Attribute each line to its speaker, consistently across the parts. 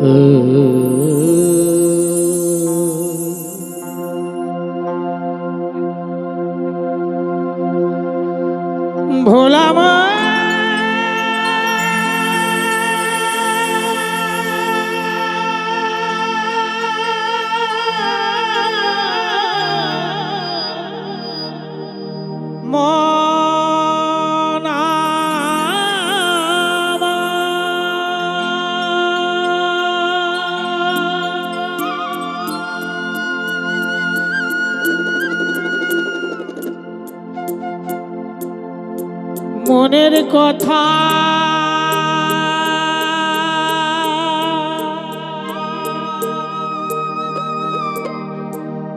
Speaker 1: ভোলা মনের কথা।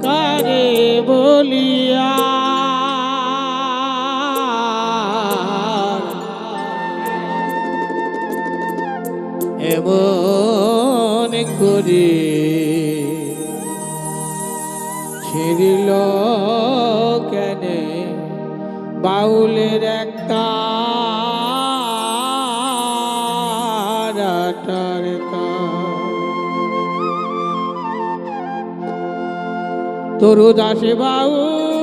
Speaker 1: কারে বলিয়া এমন করে ছিড়ল কেনে? বাউলের একটা তরু দাসে বাউল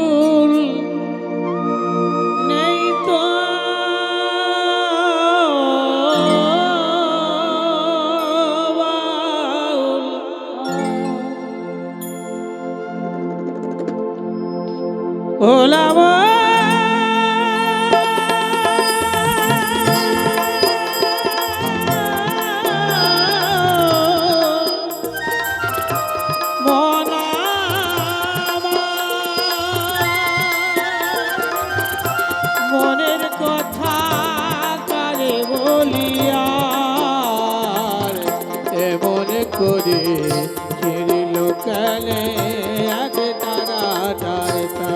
Speaker 1: এমন করে চিরিল কালে এক তারা তারকা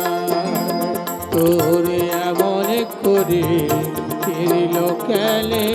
Speaker 1: তোর। এমন করে চিরিল কালে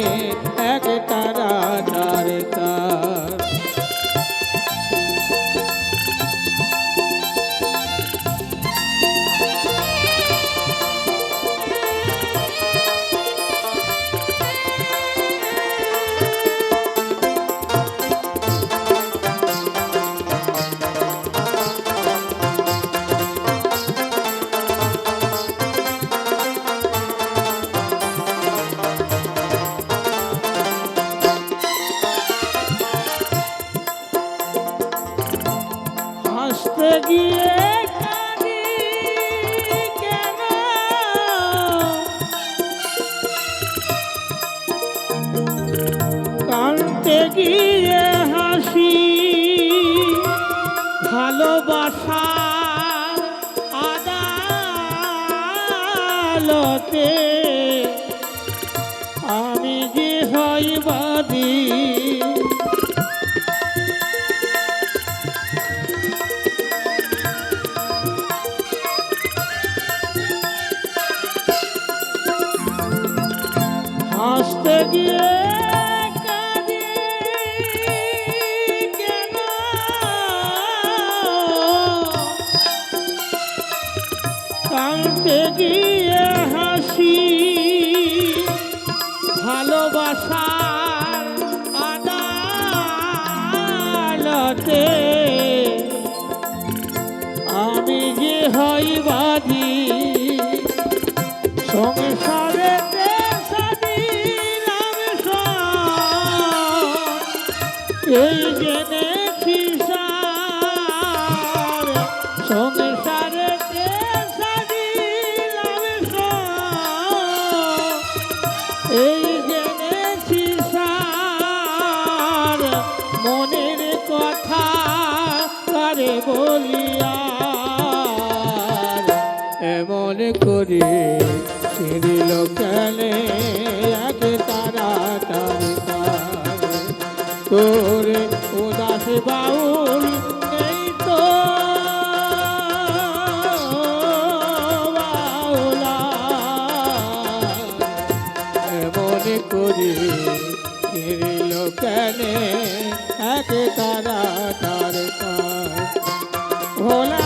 Speaker 1: হাসতে গিয়ে এমন করে ছিড়িল কেনে। এমন করে। ছিড়িল কেনে এক তারা তার ভোলা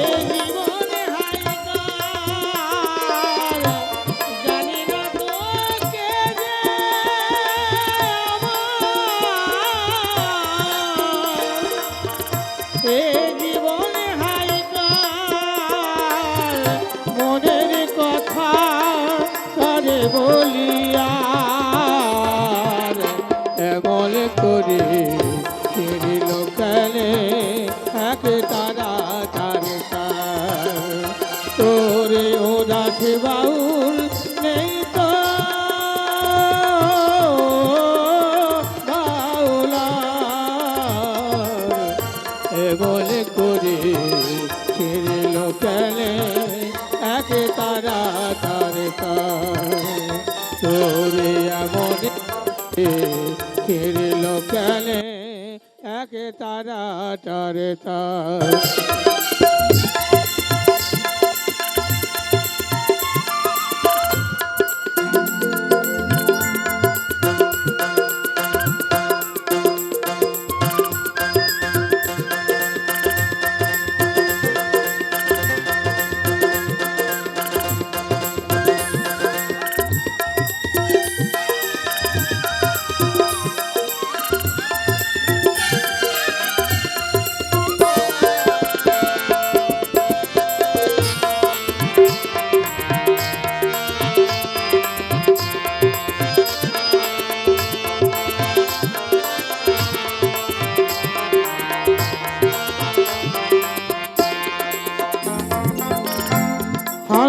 Speaker 1: বলি তারা তারে তার।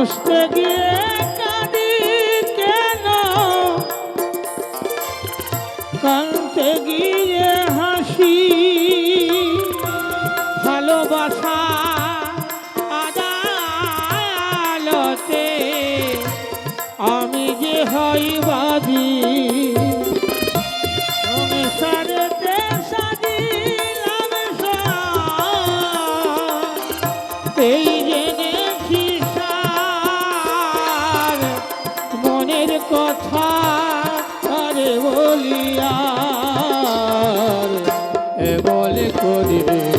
Speaker 1: কষ্টে গিয়ে কাঁদি কেন? কাঁদতে গিয়ে হাসি ভালোবাসা আদালতে। আমি যে হইবা কথা আরে বলিয়া বলে করিবে।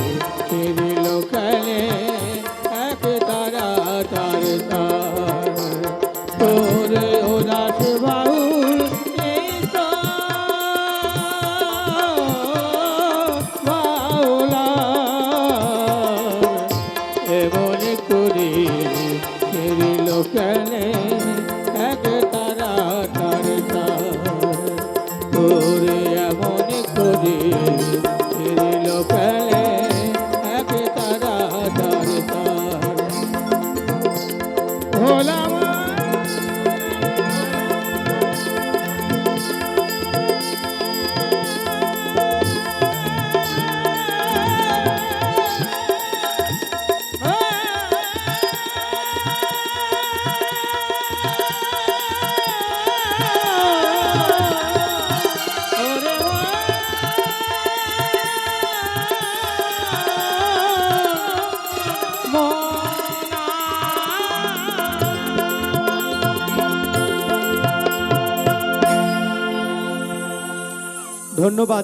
Speaker 1: Salam ধন্যবাদ